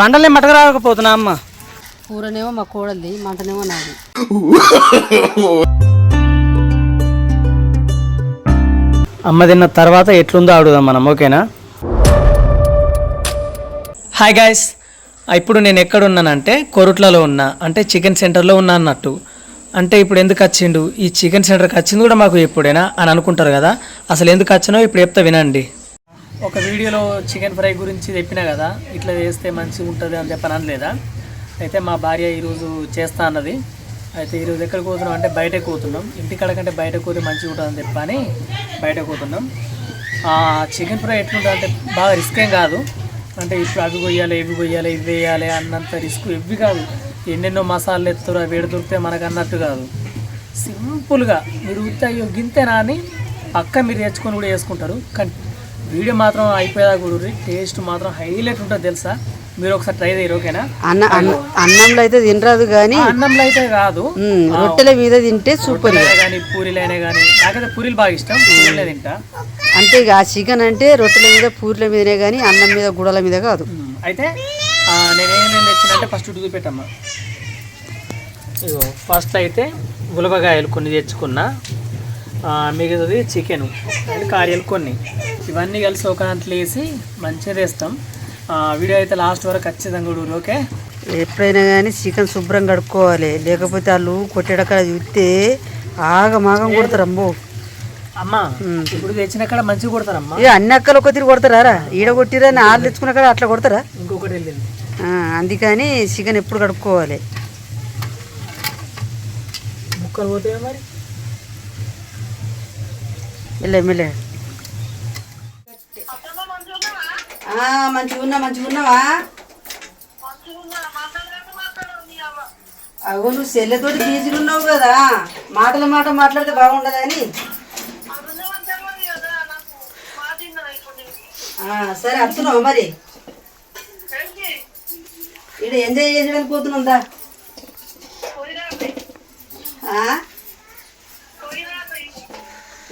బండలే మటకరాకపోతున్నా అమ్మ. కూరనేమో మా కోడలిది మంటనేమో నాది. అమ్మ తిన్న తర్వాత ఎట్లుందో అడుగుదాం మనం ఓకేనా? హాయ్ గాయస్ ఇప్పుడు నేను ఎక్కడ ఉన్నానంటే కొరుట్లలో ఉన్నా అంటే చికెన్ సెంటర్లో ఉన్నా అన్నట్టు. అంటే ఇప్పుడు ఎందుకు వచ్చిండు? ఈ చికెన్ సెంటర్కి వచ్చింది కూడా మాకు ఎప్పుడైనా అని అనుకుంటారు కదా. అసలు ఎందుకు వచ్చినో ఇప్పుడు చెప్తా వినండి. ఒక వీడియోలో చికెన్ ఫ్రై గురించి చెప్పినా కదా ఇట్లా చేస్తే మంచిగా ఉంటుంది అని చెప్పని అనలేదా? అయితే మా భార్య ఈరోజు చేస్తా అన్నది. అయితే ఈరోజు ఎక్కడికి పోతున్నాం అంటే బయటకు పోతున్నాం. ఇంటికాడ కంటే బయటకు పోతే మంచిగా ఉంటుందని చెప్పని బయటకు పోతున్నాం. చికెన్ ఫ్రై ఎట్లుంటుంది అంటే బాగా రిస్క్ ఏం కాదు. అంటే ఇప్పుడు అవి కొయ్యాలి ఇవి కొయ్యాలి ఇవి వేయాలి అన్నంత రిస్క్ ఇవి కాదు. ఎన్నెన్నో మసాలాలు ఎత్తురు అవి దొరికితే మనకు అన్నట్టు కాదు. సింపుల్గా మీరు ఉత్తి అయ్యో గింతేనా అని పక్క మీరు తెచ్చుకొని కూడా వేసుకుంటారు కానీ వీడియో మాత్రం అయిపోయేదా కూడా టేస్ట్ మాత్రం హైలైట్ ఉంటుంది తెలుసా? మీరు ఒకసారి ట్రై చేయరు ఓకేనా? అన్న అన్న- అన్నంలో అయితే తినరాదు కానీ అన్నంలో అయితే కాదు. ఉమ్, రొట్టెల మీద తింటే సూపర్ కానీ పూరీలైనా కానీ నాకైతే పూరీలు బాగా ఇష్టం. పూరీలే తింటా. అంటే ఇక ఆ చికెన్ అంటే రొట్టెల మీద పూర్ల మీదనే కానీ అన్నం మీద గుడల మీద కాదు. అయితే నేనేమేమి తెచ్చినంటే ఫస్ట్ చూపెట్టమ్మా. ఫస్ట్ అయితే గులబకాయలు కొన్ని తెచ్చుకున్నా. మిగతాది చికెన్ అండ్ కారీలు కొన్ని. ఇవన్నీ కలిసి ఒక దాంట్లో వేసి మంచిగా తెస్తాం వీడియో అయితే లాస్ట్ వరకు ఖచ్చితంగా చూడు ఓకే? ఎప్పుడైనా కానీ చికెన్ శుభ్రం కడుక్కోవాలి. లేకపోతే వాళ్ళు కొట్టేటక్కడ చూస్తే ఆగమాగం కొడతారు అమ్మో. అమ్మా ఇప్పుడు తెచ్చిన కాడ మంచిగా కొడతారమ్మా. ఇక అన్ని అక్కలు ఒక తిరిగి కొడతారా? ఈడ కొట్టిరా ఆళ్ళు తెచ్చుకున్న కాడ అట్లా కొడతారా? ఇంకొకటి వెళ్ళింది. అందుకని చికెన్ ఎప్పుడు కడుక్కోవాలి. ముక్కలు పోతాయో మరి? వెళ్ళే మెల్లే. మంచిగా ఉన్నా మంచిగా ఉన్నావా? అవు నువ్వు సెల్లెతోటి బీజీలు ఉన్నావు కదా. మాటల మాట మాట్లాడితే బాగుండదని సరే వస్తున్నావు మరి? ఇక్కడ ఎంజాయ్ చేసి ఉందా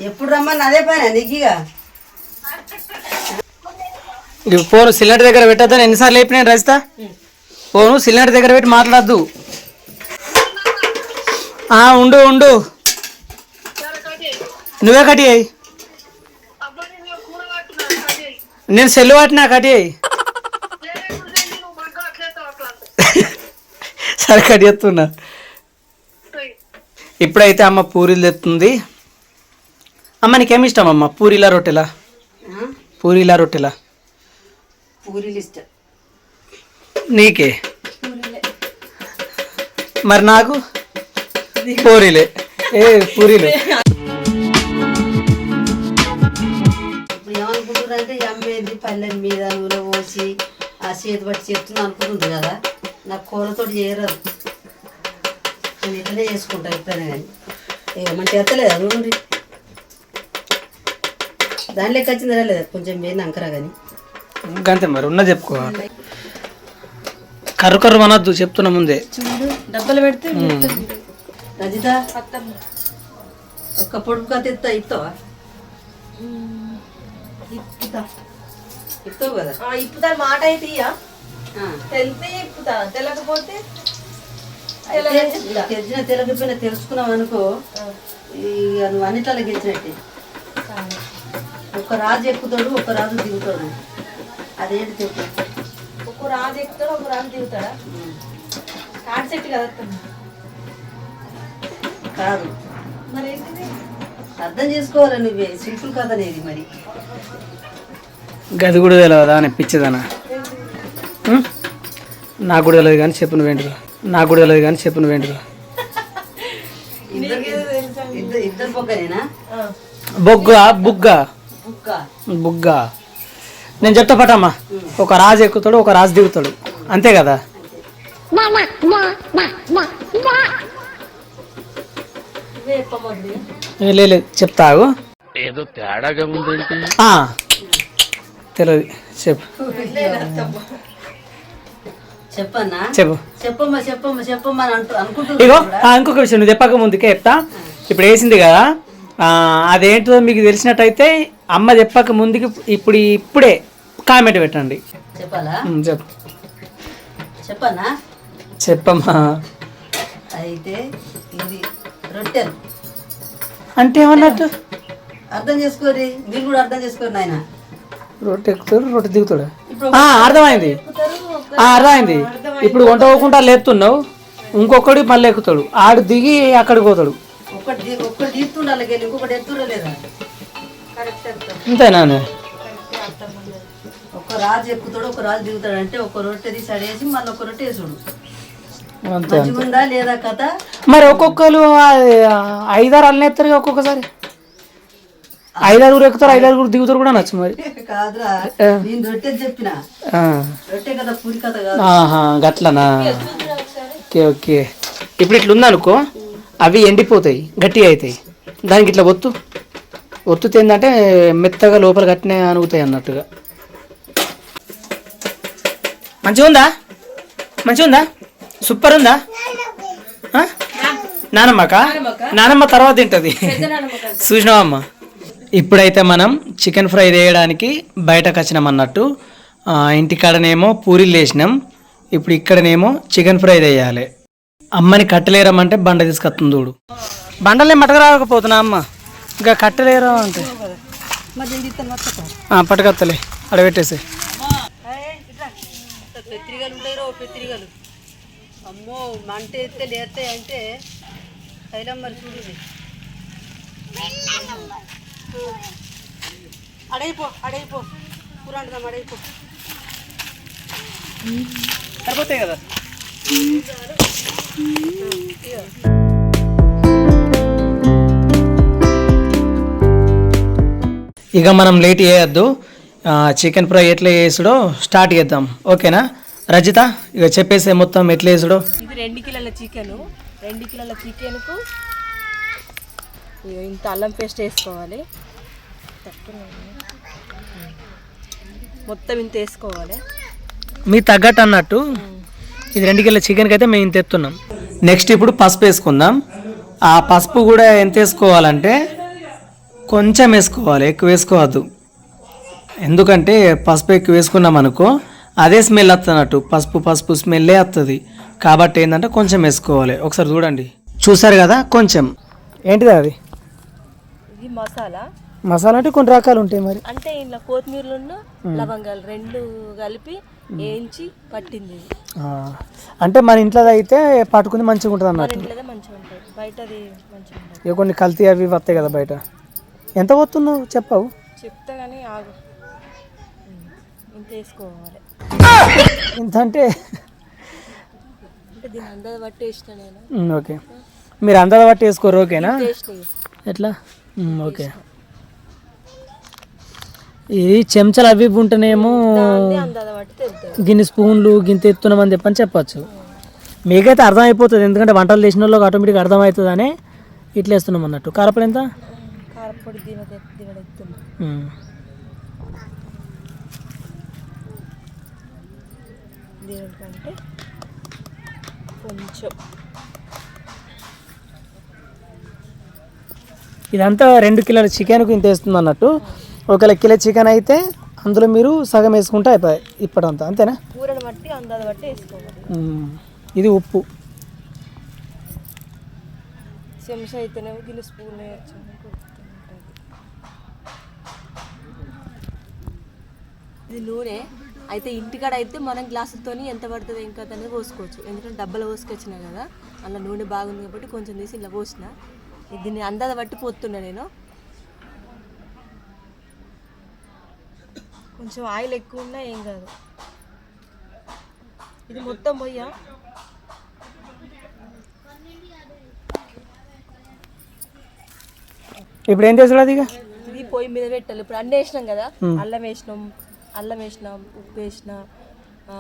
ఎప్పుడు రమ్మని అదే పైన నీకుగా ఫోన్ సిలిండర్ దగ్గర పెట్టద్దని ఎన్నిసార్లు లేపినా రజిత? ఫోను సిలిండర్ దగ్గర పెట్టి మాట్లాడద్దు. ఆ, ఉండు ఉండు. నువ్వే కటి అయ్యి నేను సెల్లు పట్టినా కటి అయ్యి సరే కటి చేస్తున్నా. ఇప్పుడైతే అమ్మ పూరీలు తెస్తుంది అమ్మ నీకేమి ఇష్టం అమ్మ? పూరీలా రొట్టెలా? పూరీలా రొట్టెలా? పూరీలు ఇష్టం. నీకే? మరి నాకు? పూరీలే. ఏ పూరీలు. ఇప్పుడు ఏమనుకుంటున్నారు అంటే ఈ అమ్మేది పల్లెల మీద నూనె పోసి ఆ చేతి పట్టి చేస్తుంది అనుకుంటుంది కదా. నాకు కూరతో చేయరాదు. నేను ఇట్లనే చేసుకుంటా ఎప్పుడైనా కానీ ఇక మంచి ఎత్తలేదా నూనె? దానిలోకి వచ్చిందా లేదా? కొంచెం వేడి అంకరా కానీ. అంతే మరి ఉన్న చెప్పుకోవాలి కర్రు కర్రు అనొద్దు చెప్తున్నా ముందే. చూడు డబ్బలు పెడితే రజిత ఒక్క పొడుపు కథ ఎత్తా ఇస్తావా ఇస్తావు కదా? ఇప్పుతా మాట అయితే ఇయ్య. ఆ. తెలితే ఇప్పుతా. తెలకపోతే అయితే తెలిసిన తెలియకపోయినా తెలుసుకున్నావు అనుకో ఇక నువ్వు అన్నిట్లలో గెలిచినట్టే. ఒక రాజు ఎక్కుతాడు ఒక రాజు దిగుతాడు. అదేంటి చెప్పు? ఒక రాజు ఎక్కుతాడు ఒక రాజు దిగుతాడా? కాన్సెప్ట్ కదా. కాదు. మరి ఏంటిది? అర్థం చేసుకోవాలి నువ్వే? సింపుల్ కథ అనేది మరి. గది కూడా తెలియదా అని పిచ్చిదనా? నాకు కూడా తెలియదు కానీ చెప్పు నువ్వేంటిదో. నాకు కూడా తెలియదు కానీ చెప్పు నువ్వేంటిదో. ఇద్దరు. బొగ్గ బుగ్గ. బుగ్గ. నేను చెప్తా పటమ్మా. ఒక రాజు ఎక్కుతాడు ఒక రాజు దిగుతాడు. అంతే కదా? లేదు చెప్తాగు ఆ, తెలియదు చెప్పు. చెప్పు. ఇగో ఇంకొక విషయం నువ్వు చెప్పక ముందుకే చెప్తా. ఇప్పుడు వేసింది కదా. ఆ, అదేంటో మీకు తెలిసినట్టయితే అమ్మ చెప్పక ముందుకి ఇప్పుడు ఇప్పుడే కామెంట్ పెట్టండి. చెప్పాలా? ఉమ్, చెప్పు. చెప్పన్నా చెప్పమ్మా. అయితే ఇది రొట్టెలు అంటే ఏమన్నట్టు? అర్థం చేసుకోరి మీరు కూడా అర్థం చేసుకోరు నాయన. రొట్టె ఎక్కుతాడు రొట్టె దిగుతాడు. అర్థమైంది. అర్థమైంది. ఇప్పుడు వంట పోకుండా లేపుతున్నావు ఇంకొకటి మళ్ళీ ఎక్కుతాడు. ఆడు దిగి అక్కడికి పోతాడు. ఒక్కటి ది- ఒక్కటి తీస్తుండాలి ఇంకొకటి ఎత్తురా లేదా అంతేనా ఒక రాజు ఎక్కుతాడు ఒక రాజు దిగుతాడు. అంటే ఒక రొట్టె తీసి అడేసి మళ్ళీ ఒక రొట్టె వేసుడు. లేదా కథ? మరి ఒక్కొక్కరు ఐదారు అల్లనేస్తారు ఒక్కొక్కసారి. ఐదారుగురు ఎక్కుతారు ఐదారుగురు దిగుతారు కూడా నచ్చు మరి. కాదురా నేను రొట్టె చెప్పిన. రొట్టె కదా పూరి కథ గట్లనా? Okay okay. ఇప్పుడు ఇట్లా ఉందనుకో అవి ఎండిపోతాయి గట్టిగా అవుతాయి. దానికి ఇట్లా ఒత్తు. ఒత్తుతే ఏంటంటే మెత్తగా లోపల గట్టినే అనుగుతాయి అన్నట్టుగా. మంచిగా ఉందా? మంచిగా ఉందా? సూపర్ ఉందా? నానమ్మక? నానమ్మ తర్వాత తింటది. చూసినావా అమ్మ ఇప్పుడైతే మనం చికెన్ ఫ్రై వేయడానికి బయటకు వచ్చినాం అన్నట్టు. ఆ, ఇంటికాడనేమో పూరీలు వేసినాం ఇప్పుడు ఇక్కడనేమో చికెన్ ఫ్రై వేయాలి అమ్మని కట్టలేరమ్మంటే బండ తీసుకొస్తుంది చూడు. బండలే మటక రాకపోతున్నా అమ్మ. ఇంకా కట్టలేరా అంటే. పట్టుకత్తలే పట్టుకొత్తలే అడబెట్టేసి పెత్రికలు ఉంటాయి పెత్రికలు అమ్మో మంట ఎత్తే లేస్తాయి అంటే కైలం మరి చూడు అడైపో అడైపో కూర అడైపో సరిపోతాయి కదా? ఇక మనం లేట్ చేయొద్దు. చికెన్ ఫ్రై ఎట్లా చేసుడో స్టార్ట్ చేద్దాం. ఓకేనా? రజిత ఇక చెప్పేసే మొత్తం ఎట్లా చేసుడో. ఇది రెండు కిలోల చికెన్. రెండు కిలోల చికెన్కు ఇంత అల్లం పేస్ట్ వేసుకోవాలి. మొత్తం ఇంత వేసుకోవాలి. మీ తగ్గట్టు అన్నట్టు ఇది రెండు కిలో చికెన్కి అయితే మేము ఇంత ఎత్తున్నాం. నెక్స్ట్ ఇప్పుడు పసుపు వేసుకుందాం. ఆ పసుపు కూడా ఎంత వేసుకోవాలంటే కొంచెం వేసుకోవాలి ఎక్కువ వేసుకోవద్దు. ఎందుకంటే పసుపు ఎక్కువ వేసుకున్నాం అనుకో అదే స్మెల్ వస్తున్నట్టు పసుపు పసుపు స్మెల్లే వస్తుంది. కాబట్టి ఏంటంటే కొంచెం వేసుకోవాలి. ఒకసారి చూడండి. చూసారు కదా? కొంచెం. ఏంటిది అది? ఇది మసాలా. మసాలా అంటే కొన్ని రకాలు ఉంటాయి మరి. అంటే ఇంట్లో కొత్తిమీరలు లవంగాలు రెండు కలిపి వేయించి పట్టింది అంటే మన ఇంట్లో అయితే పట్టుకుని మంచిగా ఉంటుంది అన్నట్టు. మంచిగా ఉంటుంది. ఇక కొన్ని కల్తీ అవి వస్తాయి కదా బయట. ఎంత పోతున్నావు? చెప్పావు. చెప్తా కానీ ఆగు. ఇంత వేసుకోవాలి. ఇంత అంటే అంటే దీని అందరి బట్టి వేసిన నేను. ఉమ్, ఓకే. మీరు అందరి బట్టి వేసుకోరు ఓకేనా? ఎట్లా? ఓకే. ఇది చెంచాలు అవి ఉంటేనేమో గిన్ని స్పూన్లు గింత ఎత్తున్నామని చెప్పని చెప్పచ్చు. మీకైతే అర్థమైపోతుంది ఎందుకంటే వంటలు చేసిన వాళ్ళకి ఆటోమేటిక్గా అర్థమవుతుంది అని ఇట్లా వేస్తున్నాం అన్నట్టు. కారపడి ఎంత? కారపొడి దీని. దీనికంటే కొంచెం. ఇదంతా రెండు కిలోల చికెన్కు ఇంత వేస్తుంది అన్నట్టు. ఒకవేళ కిలో చికెన్ అయితే అందులో మీరు సగం వేసుకుంటే అయిపోయి ఇప్పటింతా అంతేనా? కూరని బట్టి అందాది బట్టి వేసుకోవాలి. ఇది ఉప్పు. చెంచా అయితేనేమో గిన్నె స్పూన్ వేయచ్చు. ఇది నూనె. అయితే ఇంటికాడ అయితే మనం గ్లాసులతోని ఎంత పడుతుంది ఇంకా అనేది పోసుకోవచ్చు. ఎందుకంటే డబ్బాలో పోసుకొచ్చినా కదా అందులో నూనె బాగుంది కాబట్టి కొంచెం తీసి ఇలా పోసిన. దీన్ని అందాద బట్టి పోతున్నా నేను. కొంచెం ఆయిల్ ఎక్కువ ఉన్నా ఏం కాదు. ఇది మొత్తం పోయా ఇప్పుడు ఏం అది ఇక ఇది పొయ్యి మీద పెట్టాలి. ఇప్పుడు అన్నీ వేసినాం కదా అల్లం వేసినాం అల్లం వేసినాం ఉప్పు వేసిన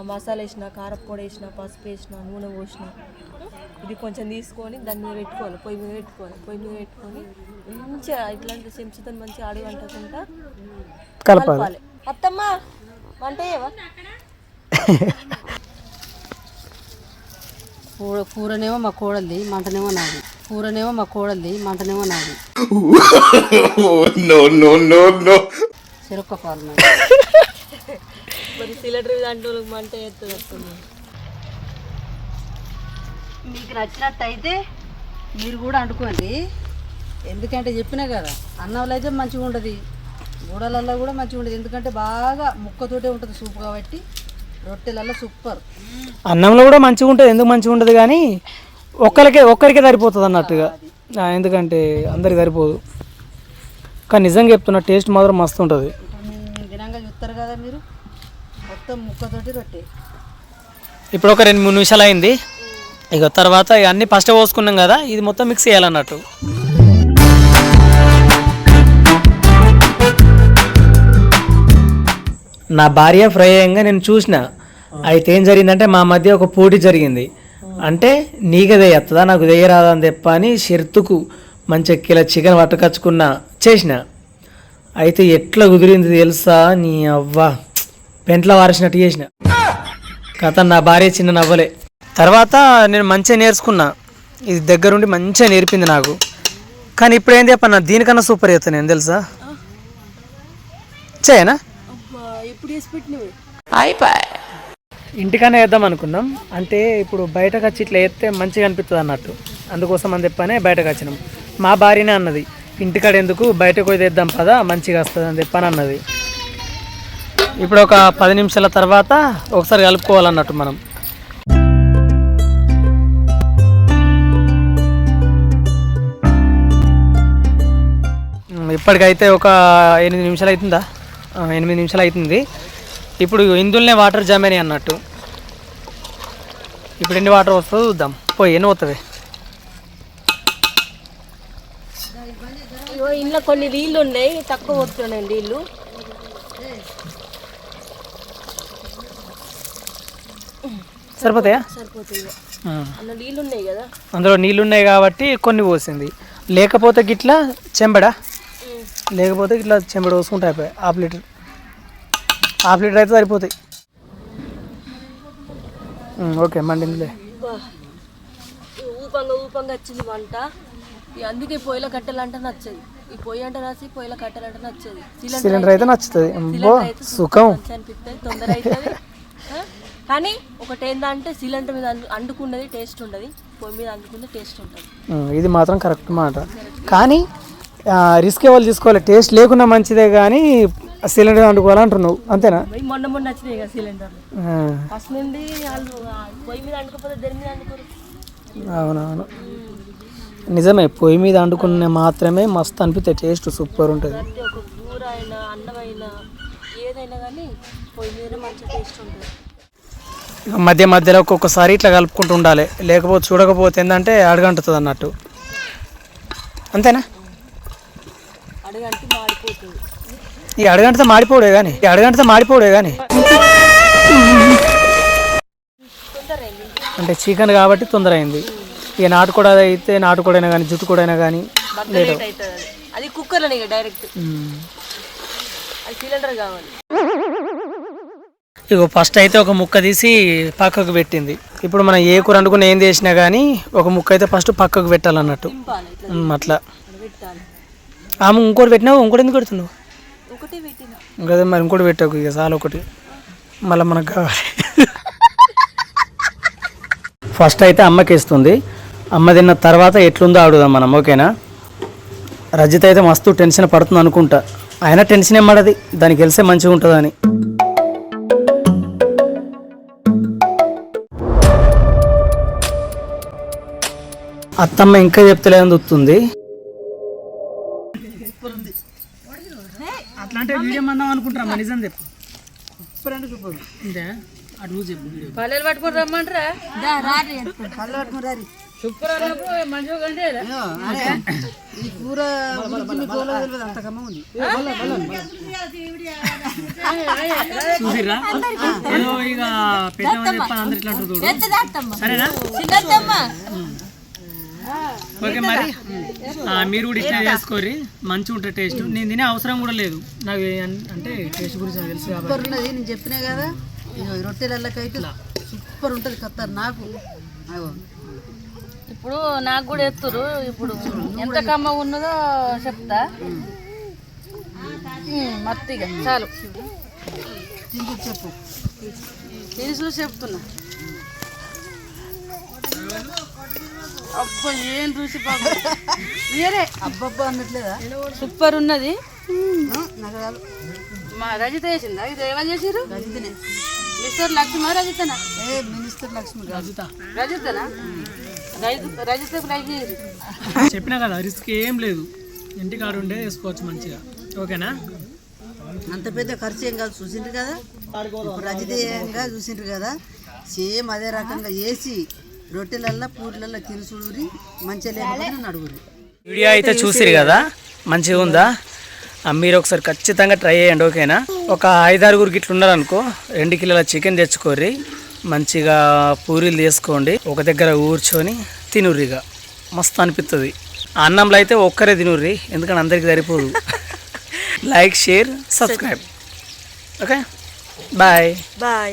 మసాలా వేసిన కారపొడి వేసిన పసుపు వేసిన నూనె పోసిన. ఇది కొంచెం తీసుకొని దాని మీద పెట్టుకోవాలి. పొయ్యి మీద పెట్టుకోవాలి. పొయ్యి మీద పెట్టుకొని మంచిగా ఇట్లాంటి చెంచుతో మంచిగా అడుగు అంటకుండా కలపాలి. కలపాలి. అత్తమ్మ వంట కూర కూరనేమో మా కోడలిది మంటనేమో నాది. కూరనేమో మా కోడలిది మంటనేమో నాది. చెరొక్క పాలు మరి సిలిండర్ దాంట్లో మంట చేస్తుంది వస్తుంది మీకు నచ్చినట్టయితే మీరు కూడా వండుకోండి ఎందుకంటే చెప్పినా కదా అన్నంలో అయితే మంచిగా ఉండదు. గూడలలో కూడా మంచిగా ఉండదు. ఎందుకంటే బాగా ముక్కతోటే ఉంటుంది సూప్ కాబట్టి రొట్టెలలో సూపర్. అన్నంలో కూడా మంచిగా ఉంటుంది. ఎందుకు మంచిగా ఉంటుంది కానీ ఒక్కరికే ఒక్కరికే సరిపోతుంది అన్నట్టుగా. ఎందుకంటే అందరికి సరిపోదు. కానీ నిజంగా చెప్తున్నా టేస్ట్ మాత్రం మస్తు ఉంటుంది దినంగా చూస్తారు కదా మీరు మొత్తం ముక్కతోటి రొట్టె ఇప్పుడు ఒక రెండు మూడు నిమిషాలు అయింది. ఇక తర్వాత ఇక అన్ని ఫస్ట్ పోసుకున్నాం కదా ఇది మొత్తం మిక్స్ చేయాలన్నట్టు. నా భార్య ఫ్రై అయ్యంగా నేను చూసిన. అయితే ఏం జరిగిందంటే మా మధ్య ఒక పోటీ జరిగింది. అంటే నీకదే ఎత్తదా నాకు వేయరాదా అని చెప్ప అని షెర్తుకు మంచి కిలో చికెన్ పట్టుకచ్చుకున్న చేసిన. అయితే ఎట్లా కుదిరింది తెలుసా? నీ అవ్వ. పెంట్లో వారేసినట్టు చేసిన. కథ నా భార్య చిన్న నవ్వలే. తర్వాత నేను మంచిగా నేర్చుకున్నా. ఇది దగ్గరుండి మంచిగా నేర్పింది నాకు. కానీ ఇప్పుడు ఏం నా దీనికన్నా సూపర్ చేస్తాను నేను తెలుసా? చేయనా? అయిపోయి ఇంటికనే వేద్దాం అనుకున్నాం. అంటే ఇప్పుడు బయటకు వచ్చి ఇట్లా వేస్తే మంచిగా అనిపిస్తుంది అన్నట్టు. అందుకోసం అని చెప్పనే బయటకు వచ్చినాం. మా భార్యనే అన్నది ఇంటికాడ ఎందుకు? బయటకు వేద్దాం పదా మంచిగా వస్తుంది అని చెప్పని అన్నది. ఇప్పుడు ఒక పది నిమిషాల తర్వాత ఒకసారి కలుపుకోవాలన్నట్టు మనం. ఇప్పటికైతే ఒక ఎనిమిది నిమిషాలు అవుతుందా ఎనిమిది నిమిషాలు అవుతుంది ఇప్పుడు ఇందులోనే వాటర్ జమని అన్నట్టు. ఇప్పుడు ఎన్ని వాటర్ వస్తుందో చూద్దాం. పోయి ఎన్ని పోతుంది? ఇంట్లో కొన్ని నీళ్ళు ఉన్నాయి తక్కువ వస్తున్నాయి నీళ్ళు సరిపోతాయా? సరిపోతాయి. నీళ్ళు ఉన్నాయి కదా? అందులో నీళ్ళు ఉన్నాయి కాబట్టి కొన్ని పోసింది. లేకపోతే గిట్లా చెంబడా? లేకపోతే ఇట్లా చెంబడ పోసుకుంటే అయిపోయాయి హాఫ్ లీటర్. హాఫ్ లీటర్ అయితే సరిపోతాయి. ఓకే మండిందిలే ఊపంగా ఊపంగా వచ్చింది వంట. అందుకే పొయ్యిలో కట్టెలంటే నచ్చదు. ఈ పొయ్యి అంటే నచ్చి పొయ్యిలో కట్టెలంటే నచ్చదు. సిలిండర్ అయితే నచ్చుతుంది. సుఖం. అనిపిస్తుంది. తొందర అవుతుంది? కానీ ఒకటి ఏంటంటే సిలిండర్ మీద అండు- అండుకున్నది టేస్ట్ ఉండదు. పొయ్యి మీద అండుకున్నది టేస్ట్ ఉంటుంది. ఇది మాత్రం కరెక్ట్ మాట. కానీ రిస్క్ ఎవరు తీసుకోవాలి. టేస్ట్ లేకున్నా మంచిదే కానీ సిలిండర్ వండుకోవాలంటున్నావు అంతేనా? మొన్న మొన్న వచ్చినాయి కదా సిలిండర్లు ఆ, ఫస్ట్ నుండి వాళ్ళు పొయ్యి మీద అండుకోపోతే దేని మీద అండుకోరు? అవునవును. నిజమే పొయ్యి మీద వండుకున్న మాత్రమే మస్తు అనిపిస్తాయి. టేస్ట్ సూపర్ ఉంటుంది. కూర అయినా అన్నం అయినా ఏదైనా కానీ పొయ్యి మీద మంచి టేస్ట్ ఉంటుంది. మధ్య మధ్యలో ఒక్కొక్కసారి ఇట్లా కలుపుకుంటూ ఉండాలి. లేకపోతే చూడకపోతే ఏంటంటే అడగంటుతుంది అన్నట్టు. అంతేనా? ఈ అడగంటతో మాడిపోడే కానీ ఈ అడగంటతో మాడిపోడే కానీ అంటే చికెన్ కాబట్టి తొందర అయింది ఇక నాటుకోడ అయితే నాటుకోడైనా కానీ జుట్టు కూడైనా కానీ అవుతుంది అది. కుక్కర్లోనే డైరెక్ట్ అది సిలిండర్ కావాలి. ఇగో ఫస్ట్ అయితే ఒక ముక్క తీసి పక్కకు పెట్టింది. ఇప్పుడు మనం ఏ కూర వండుకుని ఏం చేసినా కానీ ఒక ముక్క అయితే ఫస్ట్ పక్కకు పెట్టాలన్నట్టు. అట్లా. ఆమె ఇంకోటి పెట్టినావు? ఇంకోటి ఎందుకు పెడుతున్నావు? ఇంకా మరి ఇంకోటి పెట్టకు ఇక చాలు ఒకటి. మళ్ళీ మనకు కావాలి. ఫస్ట్ అయితే అమ్మకి ఇస్తుంది అమ్మ తిన్న తర్వాత ఎట్లుందో ఆడుదాం మనం ఓకేనా? రజిత అయితే మస్తు టెన్షన్ పడుతుంది అనుకుంటా. అయినా టెన్షన్ ఏం పడది. దానికి తెలిసే మంచిగా ఉంటుందని అత్తమ్మ ఇంకా చెప్తలేదని వస్తుంది అట్లాంటి వీడియో అనుకుంటారా నిజం చెప్పు. సూపర్ అంటే సూపర్ ఇంతే అటు నువ్వు చెప్పు వీడియో. పల్లెలు పట్టుకొని రమ్మంటారా? కళ్ళు పట్టుకుని రారి. సూపర్ అన్నప్పుడు మంచిగా కంటే అయ్యో, అరే, ఈ కూర గురించి మీకు ఎవరో తెలియదు అంత కమ్మ ఉంది. చూసిర్రా? ఏదో ఇక పెట్టమని చెప్పాలి అందరు ఇట్లా సరేనా? ఓకే మరి ఆ, మీరు కూడా ఇట్లా చేసుకోరి మంచిగా ఉంటుంది టేస్ట్. నేను తినే అవసరం కూడా లేదు. నాకు అంటే టేస్ట్ గురించి నాకు తెలుసు కాబట్టి. సూపర్ ఉన్నది నేను చెప్పినా కదా? ఇగో ఈ రొట్టెలకైతే సూపర్ ఉంటుంది కత్తారు నాకు. అగో. ఇప్పుడు నాకు కూడా ఎత్తురు ఇప్పుడు ఎంత కమ్మ ఉన్నదో చెప్తా. మత్తిగా. చాలు. తింటూ చెప్పు. తెలిసి చెప్తున్నా. అబ్బా ఏం రుచి బాబు. వేరే. అబ్బబ్బా అన్నట్లేదా? సూపర్ ఉన్నది. మా రజిత వేసిందా ఇది ఎవరు చేసారు రజితనే. మిస్టర్ లక్ష్మ రజితనా? ఏ మినిస్టర్ లక్ష్మి. రజిత. రజితనా? రజిత చెప్పినా కదా రిస్క్ ఏం లేదు. ఇంటికాడ ఉండే వేసుకోవచ్చు మంచిగా. ఓకేనా? అంత పెద్ద ఖర్చు ఏం కాదు చూసిండ్రు కదా? ఇప్పుడు రజితేయంగా చూసిండ్రు కదా? సేమ్ అదే రకంగా వేసి రొట్టెలల్లో పూర్లల్లో తిని చూడురి మంచిగా లేకపోతే నడుగురి వీడియో అయితే చూసిరు కదా? మంచిగా ఉందా? మీరు ఒకసారి ఖచ్చితంగా ట్రై చేయండి ఓకేనా? ఒక ఐదారుగురు గిట్లు ఉన్నారనుకో రెండు కిలోల చికెన్ తెచ్చుకోర్రి. మంచిగా పూరీలు తీసుకోండి. ఒక దగ్గర కూర్చొని తినుర్రిగా మస్తు అనిపిస్తుంది అన్నంలో అయితే ఒక్కరే తినుర్రి ఎందుకంటే అందరికి సరిపోదు. Like share subscribe okay? Bye bye